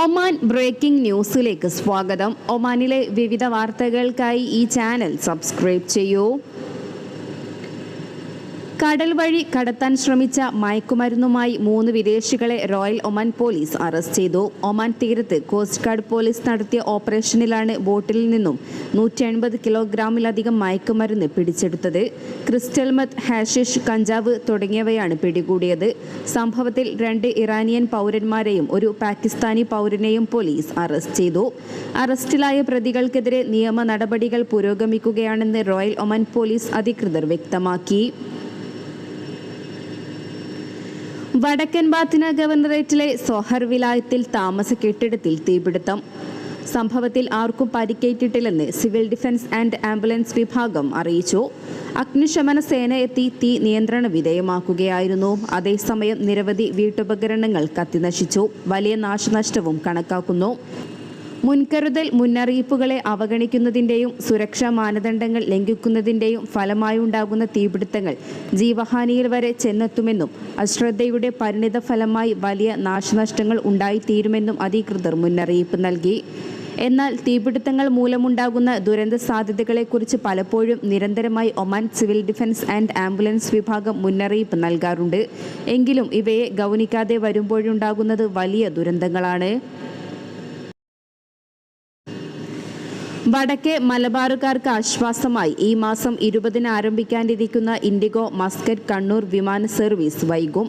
Oman breaking ന്യൂസിലേക്ക് സ്വാഗതം. ഒമാനിലെ വിവിധ വാർത്തകൾക്കായി ഈ ചാനൽ സബ്സ്ക്രൈബ് ചെയ്യൂ. കടൽ വഴി കടത്താൻ ശ്രമിച്ച മയക്കുമരുന്നുമായി മൂന്ന് വിദേശികളെ റോയൽ ഒമാൻ പോലീസ് അറസ്റ്റ് ചെയ്തു. ഒമാൻ തീരത്ത് കോസ്റ്റ് ഗാർഡ് പോലീസ് നടത്തിയ ഓപ്പറേഷനിലാണ് ബോട്ടിൽ നിന്നും നൂറ്റി എൺപത് കിലോഗ്രാമിലധികം മയക്കുമരുന്ന് പിടിച്ചെടുത്തത്. ക്രിസ്റ്റൽ മത്ത് ഹാഷിഷ് കഞ്ചാവ് തുടങ്ങിയവയാണ് പിടികൂടിയത്. സംഭവത്തിൽ രണ്ട് ഇറാനിയൻ പൗരന്മാരെയും ഒരു പാകിസ്ഥാനി പൗരനെയും പോലീസ് അറസ്റ്റ് ചെയ്തു. അറസ്റ്റിലായ പ്രതികൾക്കെതിരെ നിയമ നടപടികൾ പുരോഗമിക്കുകയാണെന്ന് റോയൽ ഒമാൻ പോലീസ് അധികൃതർ വ്യക്തമാക്കി. വടക്കൻ ബാത്തിന ഗവർണറേറ്റിലെ സോഹർ വിലായത്തിൽ താമസ കെട്ടിടത്തിൽ തീപിടുത്തം. സംഭവത്തിൽ ആർക്കും പരിക്കേറ്റിട്ടില്ലെന്ന് സിവിൽ ഡിഫൻസ് ആൻഡ് ആംബുലൻസ് വിഭാഗം അറിയിച്ചു. അഗ്നിശമന സേന എത്തി തീ നിയന്ത്രണ വിധേയമാക്കുകയായിരുന്നു. അതേസമയം നിരവധി വീട്ടുപകരണങ്ങൾ കത്തിനശിച്ചു. വലിയ നാശനഷ്ടവും കണക്കാക്കുന്നു. മുൻകരുതൽ മുന്നറിയിപ്പുകളെ അവഗണിക്കുന്നതിന്റെയും സുരക്ഷാ മാനദണ്ഡങ്ങൾ ലംഘിക്കുന്നതിന്റെയും ഫലമായി ഉണ്ടാകുന്ന തീപിടുത്തങ്ങൾ ജീവഹാനിയിൽ വരെ ചെന്നെത്തുമെന്നും അശ്രദ്ധയുടെ പരിണിത ഫലമായി വലിയ നാശനഷ്ടങ്ങൾ ഉണ്ടായിത്തീരുമെന്നും അധികൃതർ മുന്നറിയിപ്പ് നൽകി. എന്നാൽ തീപിടുത്തങ്ങൾ മൂലമുണ്ടാകുന്ന ദുരന്ത സാധ്യതകളെക്കുറിച്ച് പലപ്പോഴും നിരന്തരമായി Oman civil defence and ambulance വിഭാഗം മുന്നറിയിപ്പ് നൽകാറുണ്ട്. എങ്കിലും ഇവയെ ഗൗനിക്കാതെ വരുമ്പോഴുണ്ടാകുന്നത് വലിയ ദുരന്തങ്ങളാണ്. വടക്കേ മലബാറുകാർക്ക് ആശ്വാസമായി. ഈ മാസം ഇരുപതിന് ആരംഭിക്കാനിരിക്കുന്ന ഇൻഡിഗോ മസ്കറ്റ് കണ്ണൂർ വിമാന സർവീസ് വൈകും.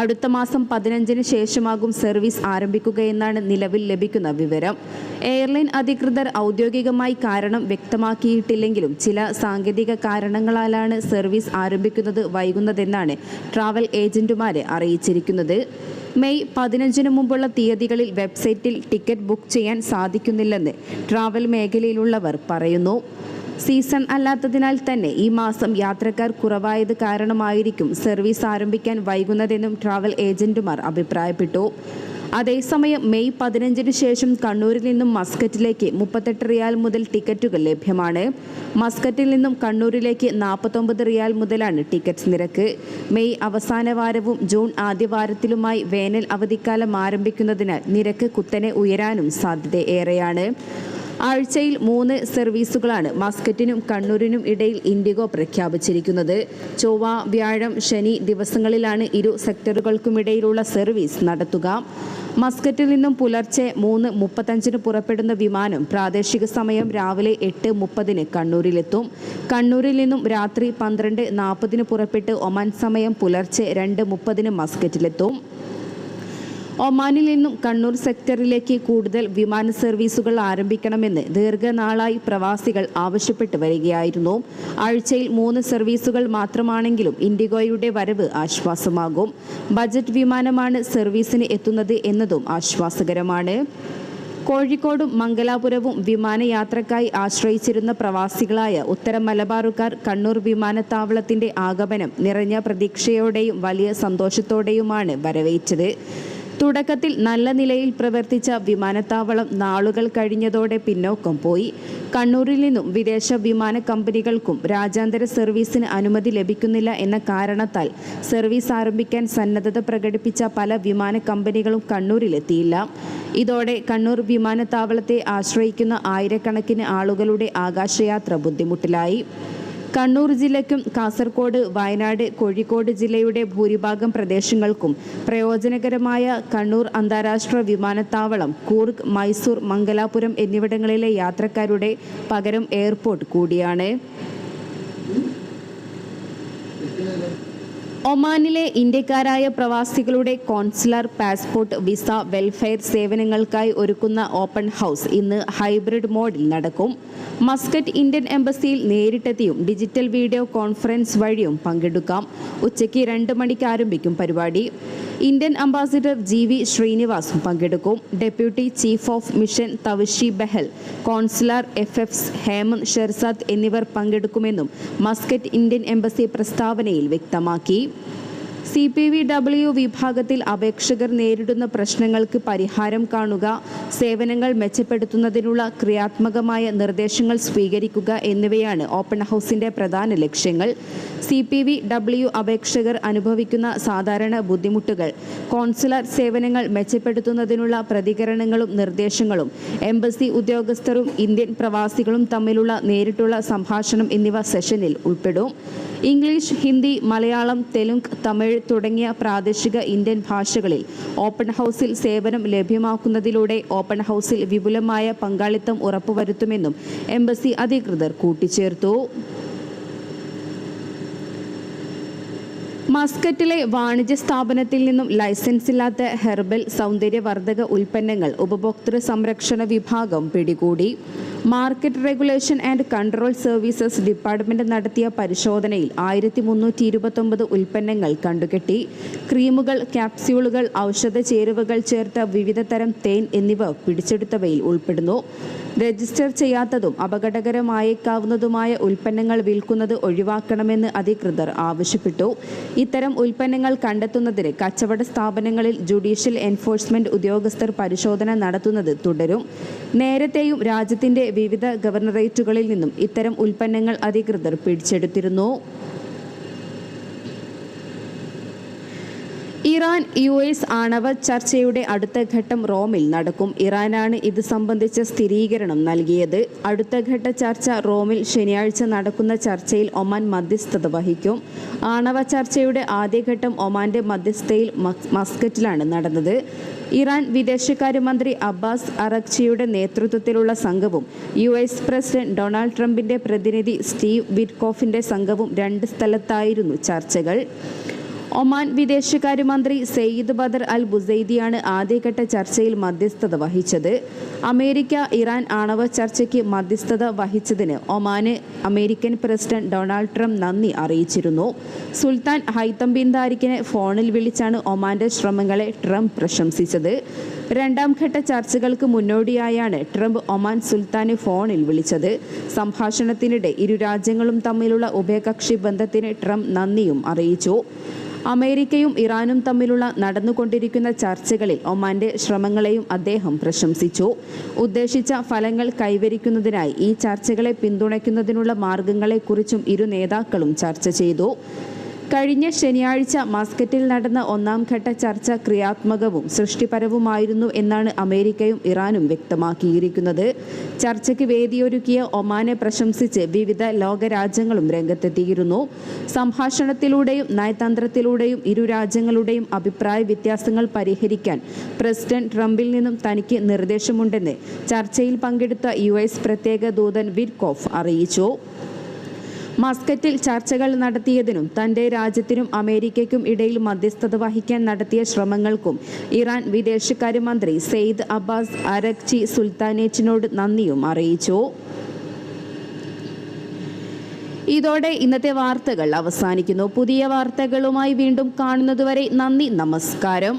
അടുത്ത മാസം പതിനഞ്ചിന് ശേഷമാകും സർവീസ് ആരംഭിക്കുകയെന്നാണ് നിലവിൽ ലഭിക്കുന്ന വിവരം. എയർലൈൻ അധികൃതർ ഔദ്യോഗികമായി കാരണം വ്യക്തമാക്കിയിട്ടില്ലെങ്കിലും ചില സാങ്കേതിക കാരണങ്ങളാലാണ് സർവീസ് ആരംഭിക്കുന്നത് വൈകുന്നതെന്നാണ് ട്രാവൽ ഏജന്റുമാരെ അറിയിച്ചിരിക്കുന്നത്. മെയ് പതിനഞ്ചിനു മുമ്പുള്ള തീയതികളിൽ വെബ്സൈറ്റിൽ ടിക്കറ്റ് ബുക്ക് ചെയ്യാൻ സാധിക്കുന്നില്ലെന്ന് ട്രാവൽ മേഖലയിലുള്ളവർ പറയുന്നു. സീസൺ അല്ലാത്തതിനാൽ തന്നെ ഈ മാസം യാത്രക്കാർ കുറവായത് കാരണമായിരിക്കും സർവീസ് ആരംഭിക്കാൻ വൈകുന്നതെന്നും ട്രാവൽ ഏജന്റുമാർ അഭിപ്രായപ്പെട്ടു. അതേസമയം മെയ് പതിനഞ്ചിന് ശേഷം കണ്ണൂരിൽ നിന്നും മസ്കറ്റിലേക്ക് മുപ്പത്തെട്ട് റിയാൽ മുതൽ ടിക്കറ്റുകൾ ലഭ്യമാണ്. മസ്കറ്റിൽ നിന്നും കണ്ണൂരിലേക്ക് നാൽപ്പത്തൊമ്പത് റിയാൽ മുതലാണ് ടിക്കറ്റ് നിരക്ക്. മെയ് അവസാന വാരവും ജൂൺ ആദ്യവാരത്തിലുമായി വേനൽ അവധിക്കാലം ആരംഭിക്കുന്നതിനാൽ നിരക്ക് കുത്തനെ ഉയരാനും സാധ്യത ഏറെയാണ്. ആഴ്ചയിൽ മൂന്ന് സർവീസുകളാണ് മസ്കറ്റിനും കണ്ണൂരിനും ഇടയിൽ ഇൻഡിഗോ പ്രഖ്യാപിച്ചിരിക്കുന്നത്. ചൊവ്വ വ്യാഴം ശനി ദിവസങ്ങളിലാണ് ഇരു സെക്ടറുകൾക്കുമിടയിലുള്ള സർവീസ് നടത്തുക. മസ്കറ്റിൽ നിന്നും പുലർച്ചെ മൂന്ന് മുപ്പത്തഞ്ചിന് പുറപ്പെടുന്ന വിമാനം പ്രാദേശിക സമയം രാവിലെ എട്ട് മുപ്പതിന് കണ്ണൂരിലെത്തും. കണ്ണൂരിൽ നിന്നും രാത്രി പന്ത്രണ്ട് നാൽപ്പതിന് പുറപ്പെട്ട് ഒമാൻ സമയം പുലർച്ചെ രണ്ട് മുപ്പതിന് മസ്കറ്റിലെത്തും. ഒമാനിൽ നിന്നും കണ്ണൂർ സെക്ടറിലേക്ക് കൂടുതൽ വിമാന സർവീസുകൾ ആരംഭിക്കണമെന്ന് ദീർഘനാളായി പ്രവാസികൾ ആവശ്യപ്പെട്ടു വരികയായിരുന്നു. ആഴ്ചയിൽ മൂന്ന് സർവീസുകൾ മാത്രമാണെങ്കിലും ഇൻഡിഗോയുടെ വരവ് ആശ്വാസമാകും. ബജറ്റ് വിമാനമാണ് സർവീസിന് എത്തുന്നത് എന്നതും ആശ്വാസകരമാണ്. കോഴിക്കോടും മംഗലാപുരവും വിമാനയാത്രക്കായി ആശ്രയിച്ചിരുന്ന പ്രവാസികളായ ഉത്തര മലബാറുകാർ കണ്ണൂർ വിമാനത്താവളത്തിന്റെ ആഗമനം നിറഞ്ഞ പ്രതീക്ഷയോടെയും വലിയ സന്തോഷത്തോടെയുമാണ് വരവേറ്റത്. തുടക്കത്തിൽ നല്ല നിലയിൽ പ്രവർത്തിച്ച വിമാനത്താവളം നാളുകൾ കഴിഞ്ഞതോടെ പിന്നോക്കം പോയി. കണ്ണൂരിൽ നിന്നും വിദേശ വിമാന കമ്പനികൾക്കും രാജ്യാന്തര സർവീസിന് അനുമതി ലഭിക്കുന്നില്ല എന്ന കാരണത്താൽ സർവീസ് ആരംഭിക്കാൻ സന്നദ്ധത പ്രകടിപ്പിച്ച പല വിമാന കമ്പനികളും കണ്ണൂരിലെത്തിയില്ല. ഇതോടെ കണ്ണൂർ വിമാനത്താവളത്തെ ആശ്രയിക്കുന്ന ആയിരക്കണക്കിന് ആളുകളുടെ ആകാശയാത്ര ബുദ്ധിമുട്ടിലായി. കണ്ണൂർ ജില്ലയ്ക്കും കാസർഗോഡ് വയനാട് കോഴിക്കോട് ജില്ലയുടെ ഭൂരിഭാഗം പ്രദേശങ്ങൾക്കും പ്രയോജനകരമായ കണ്ണൂർ അന്താരാഷ്ട്ര വിമാനത്താവളം കൂർഗ് മൈസൂർ മംഗലാപുരം എന്നിവിടങ്ങളിലെ യാത്രക്കാരുടെ പകരം എയർപോർട്ട് കൂടിയാണ്. ഒമാനിലെ ഇന്ത്യക്കാരായ പ്രവാസികളുടെ കോൺസുലർ പാസ്പോർട്ട് വിസ വെൽഫെയർ സേവനങ്ങൾക്കായി ഒരുക്കുന്ന ഓപ്പൺ ഹൗസ് ഇന്ന് ഹൈബ്രിഡ് മോഡിൽ നടക്കും. മസ്കറ്റ് ഇന്ത്യൻ എംബസിയിൽ നേരിട്ടെത്തിയും ഡിജിറ്റൽ വീഡിയോ കോൺഫറൻസ് വഴിയും പങ്കെടുക്കാം. ഉച്ചയ്ക്ക് രണ്ട് മണിക്ക് ആരംഭിക്കും പരിപാടി. ഇന്ത്യൻ അംബാസിഡർ ജി വി ശ്രീനിവാസും പങ്കെടുക്കും. Deputy chief of mission Tavishi Behal consular F F Hemant Sherzad എന്നിവർ പങ്കെടുക്കുമെന്നും മസ്കറ്റ് ഇന്ത്യൻ എംബസി പ്രസ്താവനയിൽ വ്യക്തമാക്കി. സി പി വി ഡബ്ല്യു വിഭാഗത്തിൽ അപേക്ഷകർ നേരിടുന്ന പ്രശ്നങ്ങൾക്ക് പരിഹാരം കാണുക സേവനങ്ങൾ മെച്ചപ്പെടുത്തുന്നതിനുള്ള ക്രിയാത്മകമായ നിർദ്ദേശങ്ങൾ സ്വീകരിക്കുക എന്നിവയാണ് ഓപ്പൺ ഹൗസിന്റെ പ്രധാന ലക്ഷ്യങ്ങൾ. സി പി വി ഡബ്ല്യു അപേക്ഷകർ അനുഭവിക്കുന്ന സാധാരണ ബുദ്ധിമുട്ടുകൾ കോൺസുലർ സേവനങ്ങൾ മെച്ചപ്പെടുത്തുന്നതിനുള്ള പ്രതികരണങ്ങളും നിർദ്ദേശങ്ങളും എംബസി ഉദ്യോഗസ്ഥരും ഇന്ത്യൻ പ്രവാസികളും തമ്മിലുള്ള നേരിട്ടുള്ള സംഭാഷണം എന്നിവ സെഷനിൽ ഉൾപ്പെടും. ഇംഗ്ലീഷ് ഹിന്ദി മലയാളം തെലുങ്ക് തമിഴ് തുടങ്ങിയ പ്രാദേശിക ഇന്ത്യൻ ഭാഷകളിൽ ഓപ്പൺ ഹൗസിൽ സേവനം ലഭ്യമാക്കുന്നതിലൂടെ ഓപ്പൺ ഹൗസിൽ വിപുലമായ പങ്കാളിത്തം ഉറപ്പുവരുത്തുമെന്നും എംബസി അധികൃതർ കൂട്ടിച്ചേർത്തു. മസ്കറ്റിലെ വാണിജ്യ സ്ഥാപനത്തിൽ നിന്നും ലൈസൻസ് ഇല്ലാത്ത ഹെർബൽ സൗന്ദര്യവർദ്ധക ഉൽപ്പന്നങ്ങൾ ഉപഭോക്തൃ സംരക്ഷണ വിഭാഗം പിടികൂടി. Market regulation and control services department നടത്തിയ പരിശോധനയിൽ ആയിരത്തി മുന്നൂറ്റി ഇരുപത്തൊമ്പത് ഉൽപ്പന്നങ്ങൾ കണ്ടുകെട്ടി. ക്രീമുകൾ ക്യാപ്സ്യൂളുകൾ ഔഷധ ചേരുവകൾ ചേർത്ത വിവിധ തരം തേൻ എന്നിവ പിടിച്ചെടുത്തവയിൽ ഉൾപ്പെടുന്നു. രജിസ്റ്റർ ചെയ്യാത്തതും അപകടകരമായേക്കാവുന്നതുമായ ഉൽപ്പന്നങ്ങൾ വിൽക്കുന്നത് ഒഴിവാക്കണമെന്ന് അധികൃതർ ആവശ്യപ്പെട്ടു. ഇത്തരം ഉൽപ്പന്നങ്ങൾ കണ്ടെത്തുന്നതിന് കച്ചവട സ്ഥാപനങ്ങളിൽ ജുഡീഷ്യൽ എൻഫോഴ്സ്മെന്റ് ഉദ്യോഗസ്ഥർ പരിശോധന നടത്തുന്നത് തുടരും. നേരത്തെയും രാജ്യത്തിന്റെ വിവിധ ഗവർണറേറ്റുകളിൽ നിന്നും ഇത്തരം ഉൽപ്പന്നങ്ങൾ അധികൃതർ പിടിച്ചെടുത്തിരുന്നു. ഇറാൻ യു എസ് ആണവ ചർച്ചയുടെ അടുത്ത ഘട്ടം റോമിൽ നടക്കും. ഇറാനാണ് ഇത് സംബന്ധിച്ച സ്ഥിരീകരണം നൽകിയത്. അടുത്ത ഘട്ട ചർച്ച റോമിൽ ശനിയാഴ്ച നടക്കുന്ന ചർച്ചയിൽ ഒമാൻ മധ്യസ്ഥത വഹിക്കും. ആണവ ചർച്ചയുടെ ആദ്യഘട്ടം ഒമാന്റെ മധ്യസ്ഥയിൽ മസ്- മസ്കറ്റിലാണ് നടന്നത്. ഇറാൻ വിദേശകാര്യമന്ത്രി അബ്ബാസ് അറക്ചിയുടെ നേതൃത്വത്തിലുള്ള സംഘവും യു എസ് പ്രസിഡന്റ് ഡൊണാൾഡ് ട്രംപിന്റെ പ്രതിനിധി സ്റ്റീവ് വിറ്റ്കോഫിന്റെ സംഘവും രണ്ട് സ്ഥലത്തായിരുന്നു ചർച്ചകൾ. ഒമാൻ വിദേശകാര്യമന്ത്രി സെയ്ദ് ബദർ അൽ ബുസൈദിയാണ് ആദ്യഘട്ട ചർച്ചയിൽ മധ്യസ്ഥത വഹിച്ചത്. അമേരിക്ക ഇറാൻ ആണവ ചർച്ചയ്ക്ക് മധ്യസ്ഥത വഹിച്ചതിന് ഒമാന് അമേരിക്കൻ പ്രസിഡന്റ് ഡൊണാൾഡ് ട്രംപ് നന്ദി അറിയിച്ചിരുന്നു. സുൽത്താൻ ഹൈത്തം ബിൻ താരിഖിനെ ഫോണിൽ വിളിച്ചാണ് ഒമാന്റെ ശ്രമങ്ങളെ ട്രംപ് പ്രശംസിച്ചത്. രണ്ടാം ഘട്ട ചർച്ചകൾക്ക് മുന്നോടിയായാണ് ട്രംപ് ഒമാൻ സുൽത്താനെ ഫോണിൽ വിളിച്ചത്. സംഭാഷണത്തിനിടെ ഇരു രാജ്യങ്ങളും തമ്മിലുള്ള ഉഭയകക്ഷി ബന്ധത്തിന് ട്രംപ് നന്ദിയും അറിയിച്ചു. അമേരിക്കയും ഇറാനും തമ്മിലുള്ള നടന്നുകൊണ്ടിരിക്കുന്ന ചർച്ചകളിൽ ഒമാന്റെ ശ്രമങ്ങളെയും അദ്ദേഹം പ്രശംസിച്ചു. ഉദ്ദേശിച്ച ഫലങ്ങൾ കൈവരിക്കുന്നതിനായി ഈ ചർച്ചകളെ പിന്തുണയ്ക്കുന്നതിനുള്ള മാർഗങ്ങളെക്കുറിച്ചും ഇരു നേതാക്കളും ചർച്ച ചെയ്തു. കഴിഞ്ഞ ശനിയാഴ്ച മസ്കറ്റിൽ നടന്ന ഒന്നാം ഘട്ട ചർച്ച ക്രിയാത്മകവും സൃഷ്ടിപരവുമായിരുന്നു എന്നാണ് അമേരിക്കയും ഇറാനും വ്യക്തമാക്കിയിരിക്കുന്നത്. ചർച്ചയ്ക്ക് വേദിയൊരുക്കിയ ഒമാനെ പ്രശംസിച്ച് വിവിധ ലോകരാജ്യങ്ങളും രംഗത്തെത്തിയിരുന്നു. സംഭാഷണത്തിലൂടെയും നയതന്ത്രത്തിലൂടെയും ഇരു രാജ്യങ്ങളുടെയും അഭിപ്രായ വ്യത്യാസങ്ങൾ പരിഹരിക്കാൻ പ്രസിഡന്റ് ട്രംപിൽ നിന്നും തനിക്ക് നിർദ്ദേശമുണ്ടെന്ന് ചർച്ചയിൽ പങ്കെടുത്ത യു പ്രത്യേക ദൂതൻ വിറ്റ്കോഫ് അറിയിച്ചു. മസ്കറ്റിൽ ചർച്ചകൾ നടത്തിയതിനും തന്റെ രാജ്യത്തിനും അമേരിക്കയ്ക്കും ഇടയിൽ മധ്യസ്ഥത വഹിക്കാൻ നടത്തിയ ശ്രമങ്ങൾക്കും ഇറാൻ വിദേശകാര്യമന്ത്രി സെയ്ദ് അബ്ബാസ് അരക്ചി സുൽത്താനേച്ചിനോട് നന്ദിയും അറിയിച്ചു. ഇതോടെ ഇന്നത്തെ വാർത്തകൾ അവസാനിക്കുന്നു. പുതിയ വാർത്തകളുമായി വീണ്ടും കാണുന്നതുവരെ നന്ദി നമസ്കാരം.